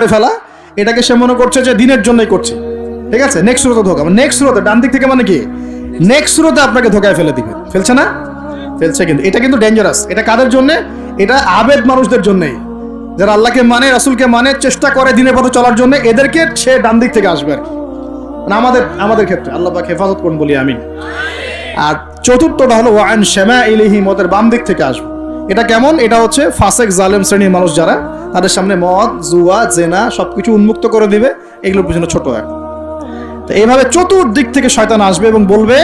করে ফেলা, এটাকে সে মনে করছে যে দিনের জন্যই করছে। ঠিক আছে? নেক্সট রোতে ধোকা। নেক্সট রোতে ডান দিক থেকে মানে কি? নেক্সট রোতে আপনাকে ধোকায় ফেলে দিবে। ফেলছে না? ফেলছে কিন্তু। এটা কিন্তু ডেঞ্জারাস এটা কাদের জন্য? এটা আবেদ মানুষদের জন্যই। যারা আল্লাহকে মানে রাসূলকে মানে চেষ্টা করে দিনের পথে চলার জন্য, এদেরকে সে ডান দিক থেকে আসবে আর কি। মানে আমাদের আমাদের ক্ষেত্রে। আল্লাহ পাক হেফাজত করুন বলি আমি আর চতুর্থটা হলো ওয়ান শ্যামা ইলিহি মতের বাম দিক থেকে আসবে। এটা কেমন? এটা হচ্ছে ফাসেক জালেম শ্রেণির মানুষ যারা, তাদের সামনে মদ, জুয়া, জেনা সবকিছু উন্মুক্ত করে দিবে। এগুলোর পিছনে ছোট এক। তো এইভাবে চতুর্দিক থেকে শয়তান আসবে এবং বলবে,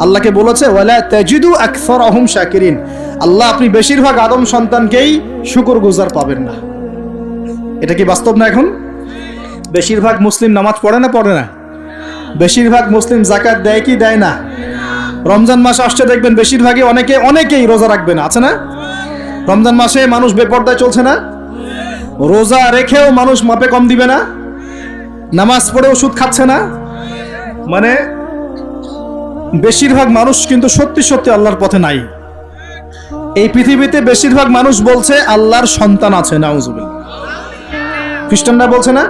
আল্লাহকে বলেছে, ওয়ালা তাজিদু আকসর আহম শাকিরিন। আল্লাহ আপনি বেশিরভাগ আদম সন্তানকেই শুকর গুজার পাবেন না। এটা কি বাস্তব না এখন? বেশিরভাগ মুসলিম নামাজ পড়ে না পড়ে না? বেশিরভাগ মুসলিম জাকাত দেয় কি, দেয় না? রমজান মাস আসছে, দেখবেন বেশিরভাগই অনেকে, অনেকেই রোজা রাখবে না, আছে না? রমজান মাসে মানুষ বেপর্দায় চলছে না? রোজা রেখেও মানুষ মাপে কম দিবে না? নামাজ পড়েও সুদ খাচ্ছে না? মানে বেশিরভাগ মানুষ কিন্তু সত্যি সত্যি আল্লাহর পথে নাই। এই পৃথিবীতে বেশিরভাগ মানুষ বলছে, আল্লাহর সন্তান আছে, নাউজুবিল্লাহ। খ্রিস্টানরা বলছে না?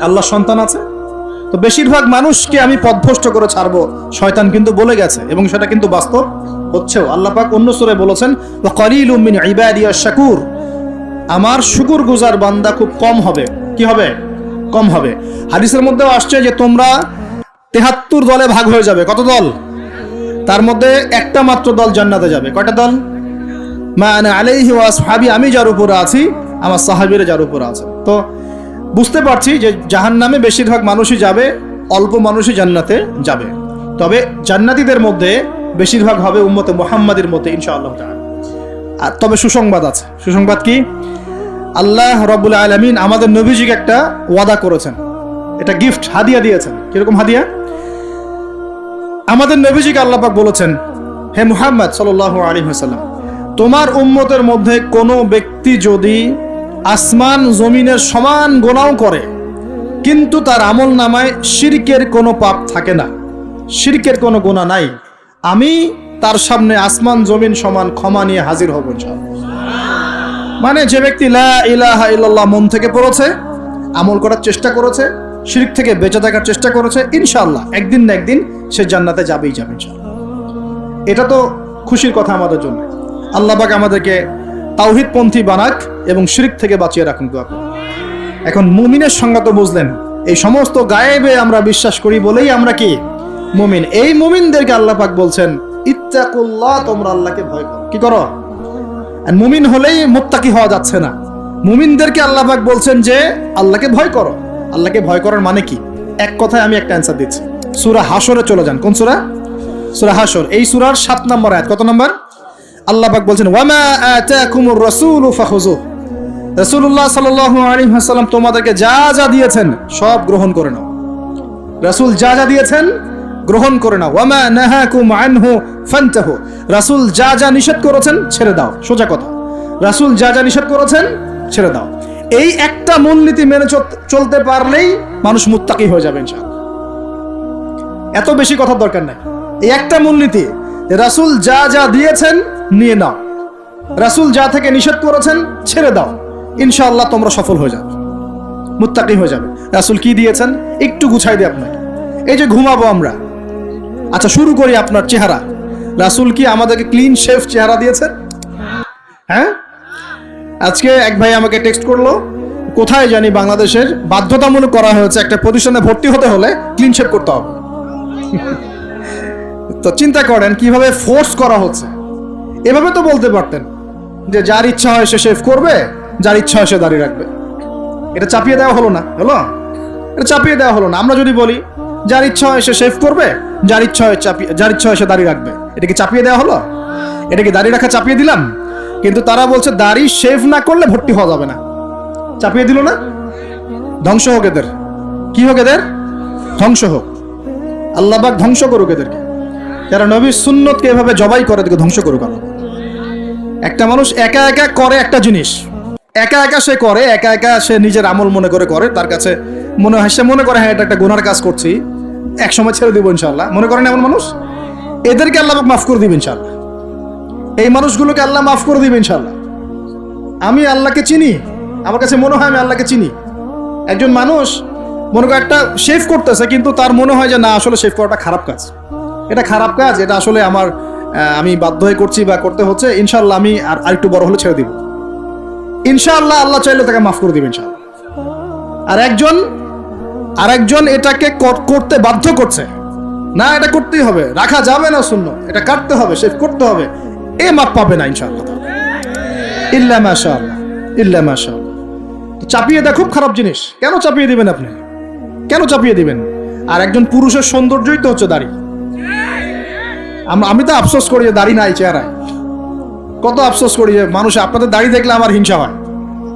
আল্লাহর সন্তান আছে? তো বেশিরভাগ মানুষকে আমি পথভ্রষ্ট করে ছাড়বো, শয়তান কিন্তু বলে গেছে এবং সেটা কিন্তু বাস্তব। হচ্ছেও আল্লাহ পাক অন্য সুরে বলেছেন কলিল মিন ইবাদিয়া শাকুর। আমার শুকুর গুজার বান্দা খুব কম হবে। কি হবে? কম হবে। হাদিসের মধ্যেও আসছে যে তোমরা তেহাত্তর দলে ভাগ হয়ে যাবে। কত দল? তার মধ্যে একটা মাত্র দল জান্নাতে যাবে। কয়টা দল? মানে আলাইহি ওয়া আসহাবি, আমি যার উপরে আছি, আমার সাহাবীরা যার উপরে আছে। তো বুঝতে পারছি যে জাহান নামে বেশিরভাগ মানুষই যাবে, অল্প মানুষই জান্নাতে যাবে। তবে জান্নাতীদের মধ্যে বেশিরভাগ হবে উম্মতে মোহাম্মদের মধ্যে, ইনশাআল্লাহ আর তবে সুসংবাদ আছে। সুসংবাদ কি? আল্লাহ রব্বুল আলমিন আমাদের নবীজিকে একটা ওয়াদা করেছেন। এটা গিফট, হাদিয়া দিয়েছেন। কীরকম হাদিয়া? আমাদের নবীজিকে আল্লাপাক বলেছেন, হে মুহাম্মদ সাল আলী হাসাল্লাম তোমার উম্মতের মধ্যে কোনো ব্যক্তি যদি আসমান জমিনের সমান গোনাও করে, কিন্তু তার আমল নামায় শিরকের কোনো পাপ থাকে না। শিরকের কোনো গোনা নাই। আমি তার সামনে আসমান, জমিন সমান ক্ষমা নিয়ে হাজির হব মানে যে ব্যক্তি মন থেকে পড়েছে, আমল করার চেষ্টা করেছে, শিরিক থেকে বেঁচে থাকার চেষ্টা করেছে, ইনশাআল্লাহ একদিন না একদিন সে জান্নাতে যাবেই যাবে এটা তো খুশির কথা আমাদের জন্য। আল্লাহ পাক আমাদেরকে তাওহিদ পন্থী বানাক এবং শিরিক থেকে বাঁচিয়ে রাখুন দোয়া এখন মুমিনের সংজ্ঞা তো বুঝলেন, এই সমস্ত গায়েবে আমরা বিশ্বাস করি বলেই আমরা কি মুমিন। এই মুমিনদেরকে আল্লাহ পাক বলছেন, ইত্তাকুল্লাহ, তোমরা আল্লাহকে ভয় করো। কি করো? মুমিন হলেই মোত্তাকি হওয়া যাচ্ছে না। মুমিনদেরকে আল্লাহ পাক বলছেন যে, আল্লাহকে ভয় করো। আল্লাহকে ভয় করার মানে কি? এক কথায় আমি একটা অ্যান্সার দিচ্ছি। সুরা হাসরে চলে যান। কোন সুরা? সুরা হাসর এই সূরার সাত নম্বর আয়াত কত নম্বর? আল্লাহ পাক বলছেন ওয়ামা আতাকুমুর রাসূলু ফাখুযু রাসূলুল্লাহ সাল্লাল্লাহু আলাইহি ওয়াসাল্লাম তোমাদেরকে যা যা দিয়েছেন সব গ্রহণ করে নাও। রাসূল যা যা দিয়েছেন গ্রহণ করে নাও। ওয়ামা নাহাকুম আনহু ফান্তাহু। রাসূল যা যা নিষেধ করেছেন ছেড়ে দাও। সোজা কথা। রাসূল যা যা নিষেধ করেছেন ছেড়ে দাও। এই একটা মূলনীতি মেনে চল- চলতে পারলেই মানুষ মুত্তাকি হয়ে যাবে ইনশাআল্লাহ। এত বেশি কথার দরকার নাই। এই একটা মূলনীতি রাসূল যা যা দিয়েছেন নিয়ে নাও। রাসূল যা থেকে নিষেধ করেছেন ছেড়ে দাও। ইনশাআল্লাহ তোমরা সফল হয়ে যাবে। মুত্তাকি হয়ে যাবে। রাসূল কি দিয়েছেন? একটু গুছাই দিই আপনাকে। এই যে ঘুমাবো আমরা। আচ্ছা শুরু করি আপনার চেহারা। রাসূল কি আমাদেরকে ক্লিন শেফ চেহারা দিয়েছেন? হ্যাঁ? আজকে এক ভাই আমাকে টেক্সট করল, কোথায় জানি বাংলাদেশের বাধ্যতামূলক করা হয়েছে, একটা প্রতিষ্ঠানে ভর্তি হতে হলে ক্লিন শেভ করতে হবে। তো চিন্তা করেন, কীভাবে ফোর্স করা হচ্ছে? এভাবে তো বলতে পারতেন যে যার ইচ্ছা হয় সে শেভ করবে, যার ইচ্ছা হয় সে দাঁড়িয়ে রাখবে। এটা চাপিয়ে দেওয়া হলো না, হলো? এটা চাপিয়ে দেওয়া হলো না। আমরা যদি বলি যার ইচ্ছা হয় সে শেভ করবে, যার ইচ্ছা হয় চাপিয়ে যার ইচ্ছা হয় সে দাঁড়িয়ে রাখবে। এটাকে চাপিয়ে দেওয়া হলো? এটা কি দাড়ি রাখা চাপিয়ে দিলাম? কিন্তু তারা বলছে দাড়ি শেভ না করলে ভর্তি হওয়া যাবে না। চাপিয়ে দিল না? ধ্বংস হোক এদের। কি হোক এদের? ধ্বংস হোক। আল্লাহবাক ধ্বংস করুক এদেরকে। যারা নবীর সুন্নতকে এভাবে জবাই করে এদেরকে ধ্বংস করুক আল্লাহ। একটা মানুষ একা একা করে একটা জিনিস। একা একা সে করে, একা একা সে নিজের আমল মনে করে করে, তার কাছে মনে হয়, সে মনে করে হ্যাঁ এটা একটা গুনার কাজ করছি। এক সময় ছেড়ে দিব ইনশাল্লাহ মনে করেন এমন মানুষ? এদেরকে আল্লাহ মাফ করে দিবে ইনশাল্লাহ এই মানুষগুলোকে আল্লাহ মাফ করে দিবে ইনশাল্লাহ আমি আল্লাহকে চিনি, আমার কাছে মনে হয় আমি আল্লাহকে চিনি। একজন মানুষ, মনে করো একটা শেভ করতেছে, কিন্তু তার মনে হয় যে না, আসলে শেভ করাটা খারাপ কাজ। এটা খারাপ কাজ, এটা আসলে আমার আমি বাধ্য হয়ে করছি বা করতে হচ্ছে ইনশাল্লাহ আমি আর আরেকটু বড় হলে ছেড়ে দিব। ইনশাআল্লাহ আল্লাহ চাইলে তাকে মাফ করে দিবে ইনশাআল্লাহ। আর একজন আর একজন এটাকে করতে বাধ্য করছে। না, এটা করতেই হবে। রাখা যাবে না শূন্য। এটা কাটতে হবে শেভ করতে হবে। এ মাপ পাবে না, ইনশাআল্লাহ। ইল্লা মাশাআল্লাহ ইল্লা মাশাআল্লাহ চাপিয়ে দেওয়া খুব খারাপ জিনিস। কেন চাপিয়ে দিবেন আপনি? কেন চাপিয়ে দিবেন? আর একজন পুরুষের সৌন্দর্যই তো হচ্ছে দাড়ি। আমি তো আফসোস করি যে দাড়ি নাই চেহারায়। কত আফসোস করি যে মানুষ, আপনাদের দাড়ি দেখলে আমার হিংসা হয়।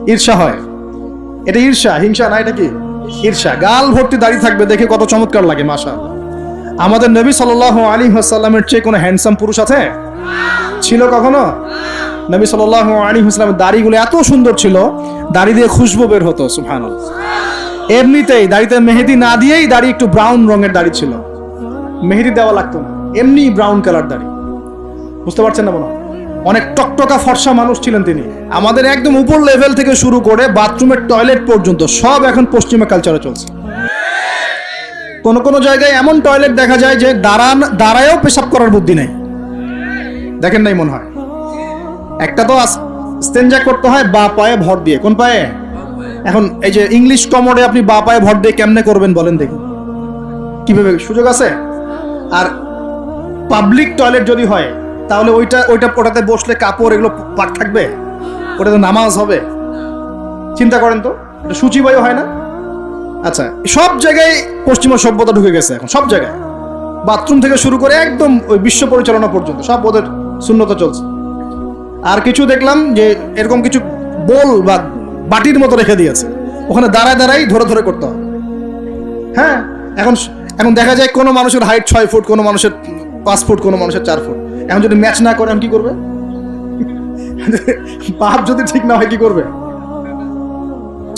ঈর্ষা হয়। এটা ঈর্ষা, হিংসা না, এটা কি? ঈর্ষা গাল ভর্তি দাড়ি থাকবে দেখে কত চমৎকার লাগে মাশা আমাদের নবী সাল আলী হাসাল্লামের চেয়ে কোনো হ্যান্ডসাম পুরুষ আছে? ছিল কখনো? নবী সাল আলী হাসলামের দাড়িগুলো এত সুন্দর ছিল, দাড়ি দিয়ে খুশবু বের হতো সুফান এমনিতেই দাড়িতে মেহেদি না দিয়েই দাড়ি একটু ব্রাউন রঙের দাড়ি ছিল। মেহেদি দেওয়া লাগতো না, এমনি ব্রাউন কালার দাড়ি। বুঝতে পারছেন না হয়? অনেক টকটকা ফর্সা মানুষ ছিলেন তিনি। আমাদের একদম উপর লেভেল থেকে শুরু করে বাথরুমের টয়লেট পর্যন্ত সব এখন পশ্চিমা কালচারে চলছে। কোন কোন জায়গায় এমন টয়লেট দেখা যায় যে দাঁড়ান, দাঁড়ায়ও পেশাব করার বুদ্ধি নেই। দেখেন নাই মনে হয়? একটা তো স্টেঞ্জা করতে হয় বা পায়ে ভর দিয়ে। কোন পায়ে? এখন এই যে ইংলিশ কমোডে আপনি বা পায়ে ভর দিয়ে কেমনে করবেন বলেন দেখি। কীভাবে সুযোগ আছে? আর পাবলিক টয়লেট যদি হয় তাহলে ওইটা ওইটা ওটাতে বসলে কাপড় এগুলো পাক থাকবে? ওটাতে নামাজ হবে? চিন্তা করেন তো, এটা সূচিবায়ু হয় না? আচ্ছা সব জায়গায় পশ্চিমা সভ্যতা ঢুকে গেছে এখন, সব জায়গায়। বাথরুম থেকে শুরু করে একদম ওই বিশ্ব পরিচালনা পর্যন্ত, সব ওদের শূন্যতা চলছে। আর কিছু দেখলাম যে এরকম কিছু বোল বা বাটির মতো রেখে দিয়েছে। ওখানে দাঁড়ায় দাঁড়াই ধরে ধরে করতে হবে হ্যাঁ এখন এখন দেখা যায় কোনো মানুষের হাইট ছয় ফুট, কোনো মানুষের পাঁচ ফুট, কোনো মানুষের চার ফুট। এখন যদি ম্যাচ না করে, এখন কি করবে? বাপ যদি ঠিক না হয়, কি করবে?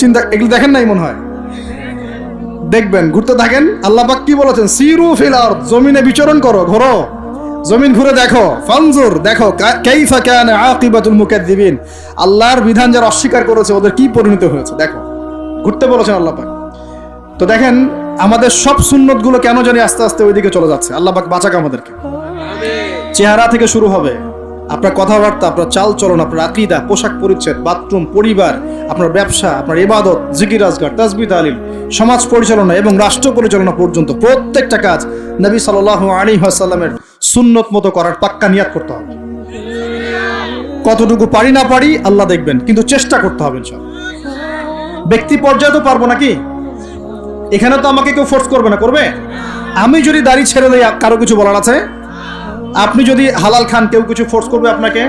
চিন্তা, এগুলো দেখেন নাই মনে হয়? দেখবেন, ঘুরতে থাকেন, আল্লাহ পাক কি বলেছেন? সিরু ফিল আরদ, জমিনে বিচরণ করো, ঘোরো। জমিন ঘুরে দেখো, ফানজুর, দেখো কাইফা কান আকিবাতুল মুকাদ্দিবিন। আল্লাহর বিধান যারা অস্বীকার করেছে, ওদের কি পরিণত হয়েছে? দেখো, ঘুরতে বলেছেন আল্লাহ পাক। তো দেখেন, আমাদের সব সুন্নতগুলো কেন জানি আস্তে আস্তে ওইদিকে চলে যাচ্ছে? আল্লাহ পাক বাঁচাক আমাদেরকে। চেহারা থেকে শুরু হবে। আপনার কথাবার্তা, আপনার চাল চলন, আপনার আকিদা, পোশাক পরিচ্ছদ, বাথরুম, পরিবার, আপনার ব্যবসা, আপনার ইবাদত, জিকির, আজগার তাজবি তালিম সমাজ পরিচালনা এবং রাষ্ট্র পরিচালনা পর্যন্ত প্রত্যেকটা কাজ নবী সাল আলী সাল্লামের সুন্নত মতো করার পাক্কা নিয়াত করতে হবে। কতটুকু পারি না পারি, আল্লাহ দেখবেন, কিন্তু চেষ্টা করতে হবে ইনশাআল্লাহ। ব্যক্তি পর্যায়ে তো পারব নাকি? এখানে তো আমাকে কেউ ফোর্স করবে না, করবে? আমি যদি দাড়ি ছেড়ে দেই, কারও কিছু বলার আছে? আপনি যদি হালাল খান, কেউ কিছু ফোর্স করবে আপনাকে।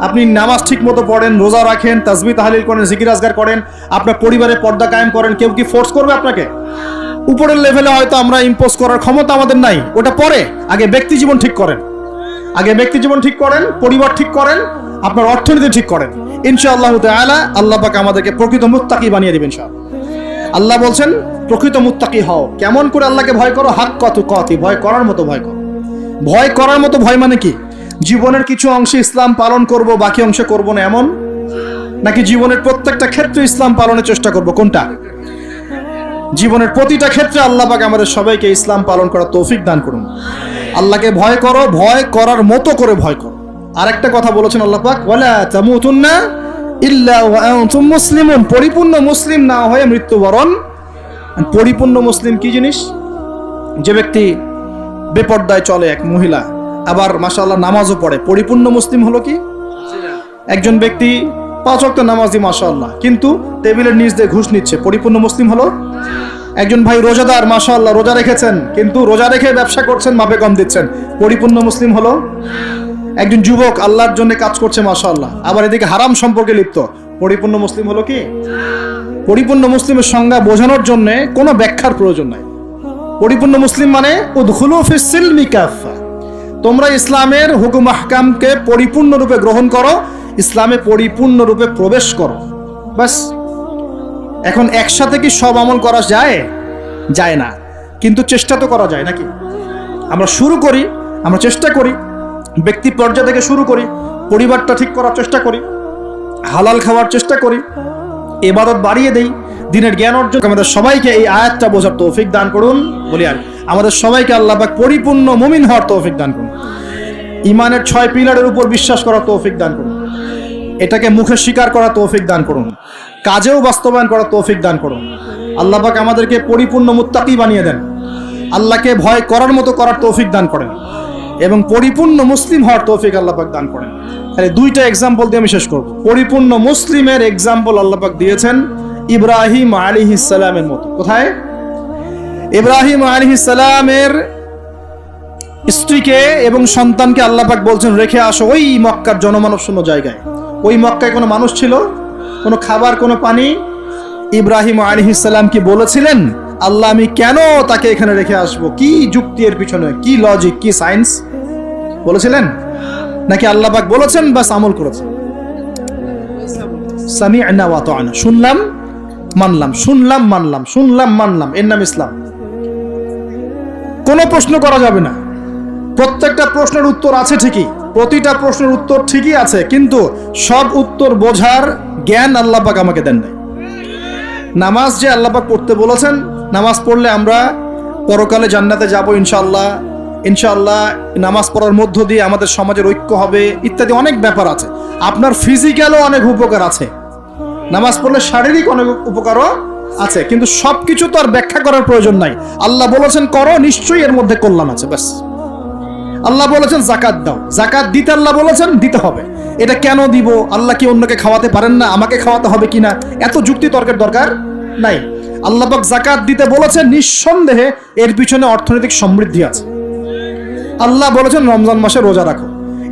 আপনি নামাজ ঠিক মতো পড়েন, রোজা রাখেন, তাজবি তাহালিল করেন, জিকির আজগার করেন, আপনার পরিবারে পর্দা কায়েম করেন, কেউ কি ফোর্স করবে আপনাকে? উপরের লেভেলে হয়তো আমরা ইম্পোজ করার ক্ষমতা আমাদের নাই, ওটা পরে। আগে ব্যক্তি জীবন ঠিক করেন। আগে ব্যক্তি জীবন ঠিক করেন, পরিবার ঠিক করেন, আপনার অর্থনীতি ঠিক করেন। ইনশাআল্লাহ তাআলা আল্লাহ পাক আমাদেরকে প্রকৃত মুত্তাকি বানিয়ে দিবেন ইনশাআল্লাহ। আল্লাহ বলছেন, প্রকৃত মুত্তাকি হও। কেমন করে আল্লাহকে ভয় করো? হাক কত কতি ভয় করার মতো ভয় করো। ভয় করার মতো ভয় মানে কি? জীবনের কিছু অংশে ইসলাম পালন করব, বাকি অংশে করব না এমন? নাকি জীবনের প্রত্যেকটা ক্ষেত্রে ইসলাম পালনের চেষ্টা করব? কোনটা? জীবনের প্রতিটা ক্ষেত্রে আল্লাহ পাক আমাদের সবাইকে ইসলাম পালন করার তৌফিক দান করুন। আল্লাহকে ভয় করো, ভয় করার মতো করে ভয় করো। আরেকটা কথা বলেছেন আল্লাহ পাক, ওয়ালা তামুতুন্না ইল্লা ওয়া আনতুম মুসলিমুন। পরিপূর্ণ মুসলিম না হয়ে মৃত্যুবরণ। পরিপূর্ণ মুসলিম কি জিনিস? যে ব্যক্তি বেপর্দায় চলে এক মহিলা। আবার মাশাআল্লাহ নামাজও পড়ে। পরিপূর্ণ মুসলিম হলো কি? একজন ব্যক্তি পাঁচ ওয়াক্ত নামাজি, মাশাআল্লাহ। কিন্তু টেবিলের নিচ দিয়ে ঘুষ নিচ্ছে। পরিপূর্ণ মুসলিম হলো? একজন ভাই রোজাদার, মাশাআল্লাহ, রোজা রেখেছেন, কিন্তু রোজা রেখে ব্যবসা করছেন, মাপে কম দিচ্ছেন। পরিপূর্ণ মুসলিম হলো? একজন যুবক, আল্লাহর জন্য কাজ করছে, মাশাআল্লাহ। আবার এদিকে হারাম সম্পর্কে লিপ্ত। পরিপূর্ণ মুসলিম হলো কি? পরিপূর্ণ মুসলিমের সংজ্ঞা বোঝানোর জন্য কোনো ব্যাখ্যার প্রয়োজন নাই। পরিপূর্ণ মুসলিম মানে তোমরা ইসলামের হুকুম আহকামকে পরিপূর্ণরূপে গ্রহণ করো, ইসলামে পরিপূর্ণরূপে প্রবেশ করো। বাস এখন একসাথে কি সব আমল করা যায়? যায় না। কিন্তু চেষ্টা তো করা যায়, নাকি? আমরা শুরু করি, আমরা চেষ্টা করি। ব্যক্তি পর্যায় থেকে শুরু করি, পরিবারটা ঠিক করার চেষ্টা করি, হালাল খাওয়ার চেষ্টা করি, এবাদত বাড়িয়ে দেই দিনের জ্ঞান অর্জন। আমাদের সবাইকে এই আয়াতটা বোঝার তৌফিক দান করুন। বলি আর, আমাদের সবাইকে আল্লাহ পাক পরিপূর্ণ মুমিন হওয়ার তৌফিক দান করুন। ইমানের ছয় পিলারের উপর বিশ্বাস করার তৌফিক দান করুন। এটাকে মুখে স্বীকার করার তৌফিক দান করুন। কাজেও বাস্তবায়ন করার তৌফিক দান করুন। আল্লাহ পাক আমাদেরকে পরিপূর্ণ মুত্তাকি বানিয়ে দেন। আল্লাহকে ভয় করার মতো করার তৌফিক দান করেন। এবং পরিপূর্ণ মুসলিম হওয়ার তৌফিক আল্লাহ পাক দান করেন। তাহলে দুইটা এক্সাম্পল দিয়ে আমি শেষ করব। পরিপূর্ণ মুসলিমের এক্সাম্পল আল্লাহ পাক দিয়েছেন। ইব্রাহিম আলিহিস সালামের মতো। কোথায়? ইব্রাহিম আলিহিস সালামের স্ত্রীকে এবং সন্তানকে আল্লাহ পাক বলছেন, রেখে আসো ওই মক্কার জনমানব শূন্য জায়গায়। ওই মক্কায় কোনো মানুষ ছিল? কোনো খাবার, কোনো পানি? ইব্রাহিম আলিহিসাল্লাম কি বলেছিলেন, আল্লাহ, আমি কেন তাকে এখানে রেখে আসব? কি যুক্তি এর পিছনে? কি লজিক কি সায়েন্স বলেছিলেন? নাকি আল্লাহ পাক বলেছেন, বাস আমল করেছেন? সামি আনা শুনলাম মানলাম, শুনলাম মানলাম শুনলাম, মানলাম। এর নাম ইসলাম। কোনো প্রশ্ন করা যাবে না। প্রত্যেকটা প্রশ্নের উত্তর আছে ঠিকই, প্রতিটা প্রশ্নের উত্তর ঠিকই আছে, কিন্তু সব উত্তর বোঝার জ্ঞান আল্লাপাক আমাকে দেন নাই। নামাজ যে আল্লাপাক পড়তে বলেছেন, নামাজ পড়লে আমরা পরকালে জান্নাতে যাব ইনশাল্লাহ ইনশাল্লাহ নামাজ পড়ার মধ্য দিয়ে আমাদের সমাজের ঐক্য হবে, ইত্যাদি অনেক ব্যাপার আছে। আপনার ফিজিক্যালও অনেক উপকার আছে। নামাজ পড়লে শারীরিক অনেক উপকারও আছে, কিন্তু সবকিছু তো আর ব্যাখ্যা করার প্রয়োজন নাই। আল্লাহ বলেছেন, করো, নিশ্চয়ই এর মধ্যে কল্যাণ আছে। ব্যাস। আল্লাহ বলেছেন, জাকাত দাও। জাকাত দিতে আল্লাহ বলেছেন, দিতে হবে। এটা কেন দিব? আল্লাহ কি অন্যকে খাওয়াতে পারেন না? আমাকে খাওয়াতে হবে কিনা? এত যুক্তি তর্কের দরকার নাই। আল্লাহ পাক জাকাত দিতে বলেছেন, নিঃসন্দেহে এর পিছনে অর্থনৈতিক সমৃদ্ধি আছে। আল্লাহ বলেছেন, রমজান মাসে রোজা রাখো।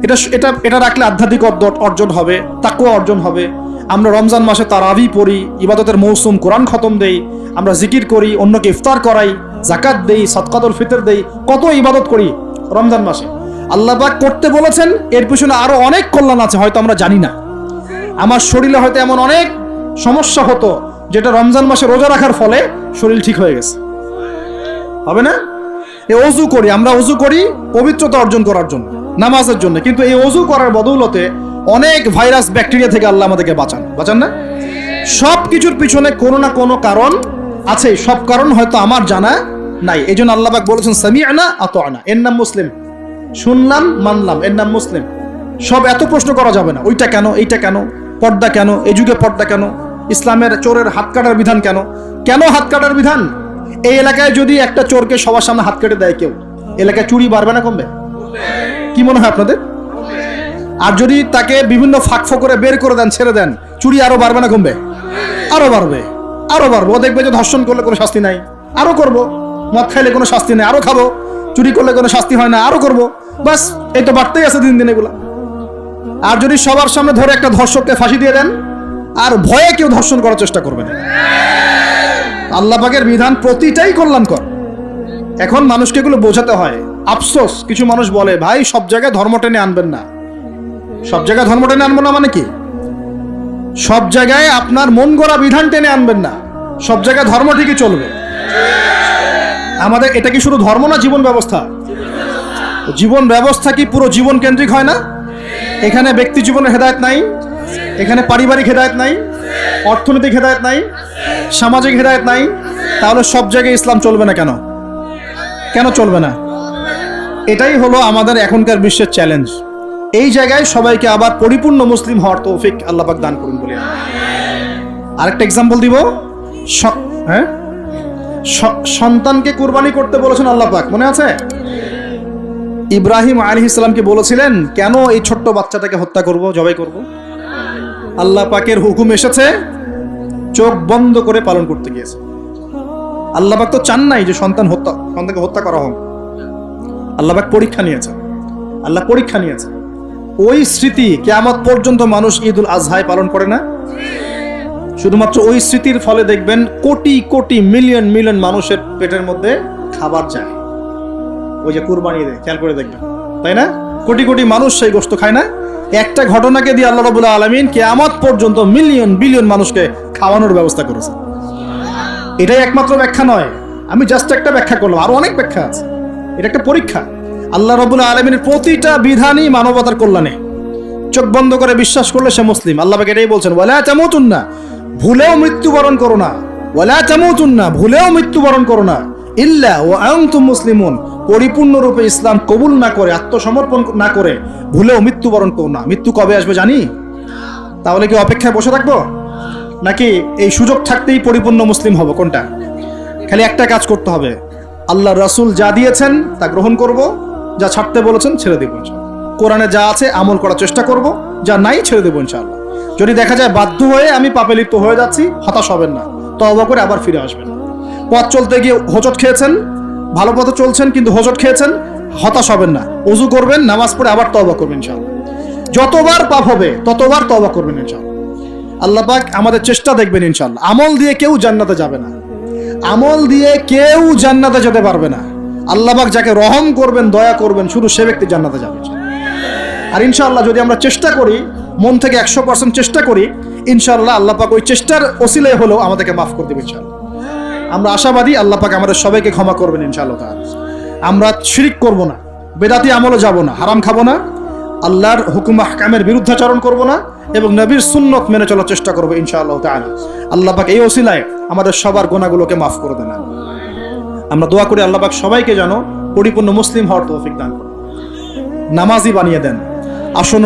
এটা এটা এটা রাখলে আধ্যাত্মিক অর্জন হবে তাকুয়া অর্জন হবে। আমরা রমজান মাসে তারাবি পড়ি, ইবাদতের মৌসুম কোরআন খতম দেই, আমরা জিকির করি, অন্যকে ইফতার করাই জাকাত দেই সৎকাতুল ফিতর দেই, কত ইবাদত করি রমজান মাসে। আল্লাহ পাক করতে বলেছেন, এর পিছনে আরও অনেক কল্যাণ আছে, হয়তো আমরা জানি না। আমার শরীরে হয়তো এমন অনেক সমস্যা হতো, যেটা রমজান মাসে রোজা রাখার ফলে শরীর ঠিক হয়ে গেছে। হবে না? এই অজু করি, আমরা অজু করি পবিত্রতা অর্জন করার জন্য, নামাজের জন্য। কিন্তু এই অজু করার বদৌলতে অনেক ভাইরাস, ব্যাকটেরিয়া থেকে আল্লাহ আমাদেরকে বাঁচান। বাঁচান না? সব কিছুর পিছনে কোনো না কোনো কারণ আছে। সব কারণ হয়তো আমার জানা নাই। এই জন্য আল্লাহ পাক বলেছেন সামি আনা আত আনা এর নাম মুসলিম। শুনলাম, মানলাম, এর নাম মুসলিম। সব এত প্রশ্ন করা যাবে না, ওইটা কেন, এইটা কেন, পর্দা কেন এই যুগে পর্দা কেন, ইসলামের চোরের হাত কাটার বিধান কেন? কেন হাত কাটার বিধান? এই এলাকায় যদি একটা চোরকে সবার সামনে হাত কেটে দেয় কেউ, এলাকায় চুরি বাড়বে না কমবে? কি মনে হয় আপনাদের? আর যদি তাকে বিভিন্ন ফাঁক করে বের করে দেন, ছেড়ে দেন, চুরি আরও বাড়বে না কমবে আরও বাড়বে আরও বাড়বে। ও দেখবে যে ধর্ষণ করলে কোনো শাস্তি নাই। আরও করব। মদ খাইলে কোনো শাস্তি নেই, আরও খাব। চুরি করলে কোনো শাস্তি হয় না, আরও করব। বাস এই তো বাড়তেই আছে দিন দিন এগুলা। আর যদি সবার সামনে ধরে একটা ধর্ষককে ফাঁসি দিয়ে দেন, আর ভয়ে কেউ ধর্ষণ করার চেষ্টা করবে না। আল্লাহ পাকের বিধান প্রতিটাই কল্যাণকর। এখন মানুষকে এগুলো বোঝাতে হয়। আফসোস, কিছু মানুষ বলে, ভাই, সব জায়গায় ধর্ম টেনে আনবেন না। সব জায়গায় ধর্ম টেনে আনব না মানে কি? সব জায়গায় আপনার মন গড়া বিধান টেনে আনবেন না। সব জায়গায় ধর্ম ঠিকই চলবে। আমাদের, এটা কি শুধু ধর্ম না জীবন ব্যবস্থা? জীবন ব্যবস্থা কি পুরো জীবন কেন্দ্রিক হয় না? এখানে ব্যক্তি জীবনের হেদায়ত নাই। এখানে পারিবারিক হেদায়ত নাই। অর্থনৈতিক হেদায়ত নাই। সামাজিক হেদায়ত নাই। তাহলে সব জায়গায় ইসলাম চলবে না কেন? কেন চলবে না? এটাই হলো আমাদের এখনকার বিশ্বের চ্যালেঞ্জ এই জায়গায় সবাইকে আবার পরিপূর্ণ মুসলিম হওয়ার তৌফিক আল্লাপাক দান করুন বলে। আরেকটা এক্সাম্পল দিব। হ্যাঁ? সন্তানকে কুরবানি করতে বলেছেন আল্লাহ পাক, মনে আছে? ইব্রাহিম আলী ইসলামকে বলেছিলেন, কেন এই ছোট্ট বাচ্চাটাকে হত্যা করব, জবাই করব? আল্লাহ পাকের হুকুম এসেছে, চোখ বন্ধ করে পালন করতে গিয়েছে। আল্লাহ পাক তো চান নাই যে সন্তান হত্যা, সন্তানকে হত্যা করা হোক। আল্লাপাক পরীক্ষা নিয়েছে। আল্লাহ পরীক্ষা নিয়েছে। ওই স্মৃতি কেয়ামত পর্যন্ত মানুষ ঈদ উল আজহায় পালন করে না? শুধুমাত্র ওই স্মৃতির ফলে দেখবেন কোটি কোটি মিলিয়ন মিলিয়ন মানুষের পেটের মধ্যে খাবার যায়। ওই যে কুরবানি দেয় খেয়াল করে দেখবেন। তাই না? কোটি কোটি মানুষ সেই গোস্ত খায় না? একটা ঘটনাকে দিয়ে আল্লাহ রবুল্লাহ আলমিন কেয়ামত পর্যন্ত মিলিয়ন বিলিয়ন মানুষকে খাওয়ানোর ব্যবস্থা করেছে এটাই একমাত্র ব্যাখ্যা নয়। আমি জাস্ট একটা ব্যাখ্যা করলাম। আরও অনেক ব্যাখ্যা আছে। এটা একটা পরীক্ষা। আল্লাহ রবুল্লাহ আলমিনের প্রতিটা বিধানই মানবতার কল্যাণে। চোখ বন্ধ করে বিশ্বাস করলে সে মুসলিম। আল্লাহ পাক এটাই বলছেন বলে তেমতুন না ভুলেও মৃত্যুবরণ করো না। ওয়ালা না ভুলেও মৃত্যুবরণ করো না। ইল্লা ও আয়ন্তুম মুসলিমুন, পরিপূর্ণরূপে ইসলাম কবুল না করে, আত্মসমর্পণ না করে, ভুলেও মৃত্যুবরণ করো না। মৃত্যু কবে আসবে জানি? তাহলে কি অপেক্ষায় বসে থাকব? নাকি এই সুযোগ থাকতেই পরিপূর্ণ মুসলিম হব? কোনটা? খালি একটা কাজ করতে হবে। আল্লাহ রাসূল যা দিয়েছেন তা গ্রহণ করব যা ছাড়তে বলেছেন ছেড়ে দেবো ইনশাআল্লাহ। কোরআনে যা আছে আমল করার চেষ্টা করব, যা নাই ছেড়ে দেবো ইনশাআল্লাহ। যদি দেখা যায় বাধ্য হয়ে আমি পাপে লিপ্ত হয়ে যাচ্ছি, হতাশ হবেন না। তওবা করে আবার ফিরে আসবেন। পথ চলতে গিয়ে হোঁচট খেয়েছেন, ভালো পথে চলছেন কিন্তু হোঁচট খেয়েছেন, হতাশ হবেন না। উজু করবেন, নামাজ পড়ে আবার তওবা করবেন ইনশাআল্লাহ। যতবার পাপ হবে, ততবার তওবা করবেন ইনশাআল্লাহ। আল্লাহ পাক আমাদের চেষ্টা দেখবেন ইনশাআল্লাহ। আমল দিয়ে কেউ জান্নাতে যাবে না। আমল দিয়ে কেউ জান্নাতে যেতে পারবে না। আল্লাহ পাক যাকে রহম করবেন, দয়া করবেন, শুধু সে ব্যক্তি জান্নাতে যাবে। আর ইনশাআল্লাহ যদি আমরা চেষ্টা করি, মন থেকে একশো পার্সেন্ট চেষ্টা করি, ইনশাআল্লাহ আল্লাহপাক ওই চেষ্টার ওসিলে হলেও আমাদেরকে মাফ করে দেবে আমরা আশাবাদী আল্লাহ পাক আমাদের সবাইকে ক্ষমা করবেন ইনশাআল্লাহ তাআলা। আমরা শিরিক করব না, বেদাতি আমলে যাব না, হারাম খাব না, আল্লাহর হুকুম হাকামের বিরুদ্ধাচরণ করব না এবং নবীর সুন্নত মেনে চলার চেষ্টা করব ইনশাআল্লাহ তাআলা। আল্লাহ পাক এই ওসিলায় আমাদের সবার গোনাগুলোকে মাফ করে দেন আমরা দোয়া করি আল্লাহ পাক সবাইকে যেন পরিপূর্ণ মুসলিম হওয়ার তৌফিক দান করেন। নামাজি বানিয়ে দেন। আসন্ন